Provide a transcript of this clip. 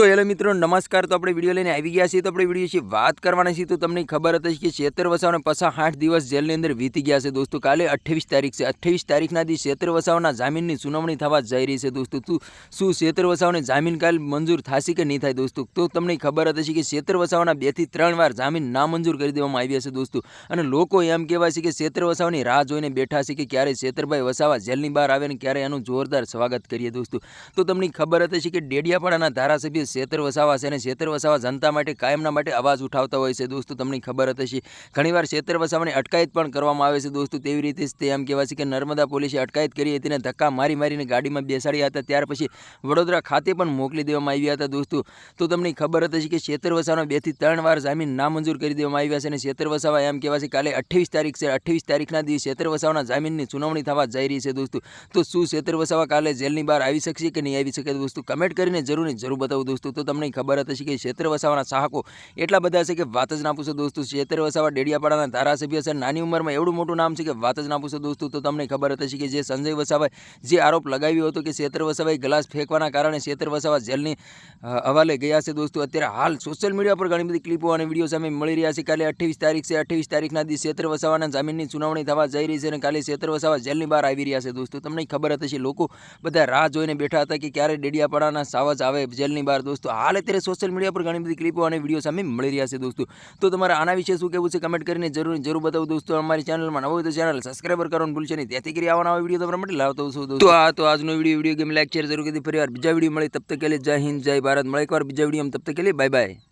તો હેલો મિત્રો, નમસ્કાર. તો આપણે વીડિયો લઈને આવી ગયા છીએ. તો આપણે વીડિયો વિશે વાત કરવાના છીએ. તો તમને ખબર હતી કે શેતર વસાવને પાછા આઠ દિવસ જેલની અંદર વીતી ગયા છે દોસ્તો. કાલે અઠ્ઠાવીસ તારીખ છે. અઠ્ઠાવીસ તારીખના દિવસ શેતર વસાવના જામીનની સુનાવણી થવા જઈ રહી છે દોસ્તો. શું શેતર વસાવને જામીન કાલ મંજૂર થશે કે નહીં થાય દોસ્તો? તો તમને ખબર હતી કે શેતર વસાવના બેથી ત્રણ વાર જામીન નામંજૂર કરી દેવામાં આવ્યા છે દોસ્તો. અને લોકો એમ કહેવાય છે કે શેતર વસાવની રાહ જોઈને બેઠા છે કે ક્યારે શેતરભાઈ વસાવા જેલની બહાર આવે ને ક્યારે એનું જોરદાર સ્વાગત કરીએ દોસ્તો. તો તમને ખબર હતી કે ડેડિયાપાડાના ધારાસભ્ય શેતર વસાવા છે અને શેતર વસાવા જનતા માટે, કાયમના માટે અવાજ ઉઠાવતા હોય છે દોસ્તો, તમને ખબર હતી ઘણીવાર શેતર વસાવાની અટકાયત પણ કરવામાં આવે છે દોસ્તો, તેવી રીતે જ તે એમ કહેવાય છે કે નર્મદા પોલીસે અટકાયત કરી હતી અને ધક્કા મારી મારીને ગાડીમાં બેસાડ્યા હતા. ત્યાર પછી વડોદરા ખાતે પણ મોકલી દેવામાં આવ્યા હતા દોસ્તો. તો તમને ખબર હતી કે શેતર વસાવાનો બેથી ત્રણ વાર જામીન નામંજૂર કરી દેવામાં આવ્યા છે અને શેતર વસાવા એમ કહેવાય છે કાલે અઠ્ઠાવીસ તારીખ છે. અઠ્ઠાવીસ તારીખના દિવસે શેતર વસાવાના જામીનની સુનાવણી થવા જઈ રહી છે દોસ્તો. તો શું શેતર વસાવા કાલે જેલની બહાર આવી શકશે કે નહીં આવી શકે દોસ્તો? કમેન્ટ કરીને જરૂરને જરૂર બતાવો દોસ્તો, તો તમને ખબર હતી કે ક્ષેત્ર વસાવાના ચાહકો એટલા બધા છે કે વાત જ ના પૂછો દોસ્તો. ક્ષેત્ર વસાવા ડેડિયાપાડાના ધારાસભ્ય છે. નાની ઉંમરમાં એવડું મોટું નામ છે કે વાત જ ના પૂછો દોસ્તો, તો તમને ખબર હતી કે જે સંજય વસાવાએ જે આરોપ લગાવ્યો હતો કે ક્ષેત્ર વસાવાએ ગ્લાસ ફેંકવાના કારણે ક્ષેત્ર વસાવા જેલની હવાલે ગયા છે દોસ્તો. અત્યારે હાલ સોશિયલ મીડિયા પર ઘણી બધી ક્લિપો અને વીડિયો સામે મળી રહ્યા છે. કાલે અઠ્ઠાવીસ તારીખ છે. અઠ્ઠાવીસ તારીખના દિવસે ક્ષેત્ર વસાવાના જામીનની સુનાવણી થવા જઈ રહી છે અને કાલે ક્ષેત્ર વસાવા જેલની બહાર આવી રહ્યા છે દોસ્તો. તમને ખબર હતી લોકો બધા રાહ જોઈને બેઠા હતા કે ક્યારે ડેડિયાપાડાના સાવજ આવે જેલની બહાર દોસ્તો. હાલ અત્યારે સોશિયલ મીડિયા પર ઘણી બધી ક્લિપો અને વીડિયો સામે મળી રહ્યા છે દોસ્તો. તો તમારે આના વિશે શું કહેવું છે કમેન્ટ કરીને જરૂર જરૂર બતાવો દોસ્તો. અમારી ચેનલમાં નવો તો ચેનલ સબસ્ક્રાઈબર કરવાનું ભૂલશે નહીં. તેથી કરી આવા નવા વીડિયો તમારા માટે લાવતો છું દોસ્તો. આ તો આજનો video video game like share જરૂર કરી ફરી વાર બીજા વીડિયો મળે. તબ તક કે જય હિન્દ, જય ભારત. મળે એકવાર બીજા વીડિયો તબ તક કે બાય બાય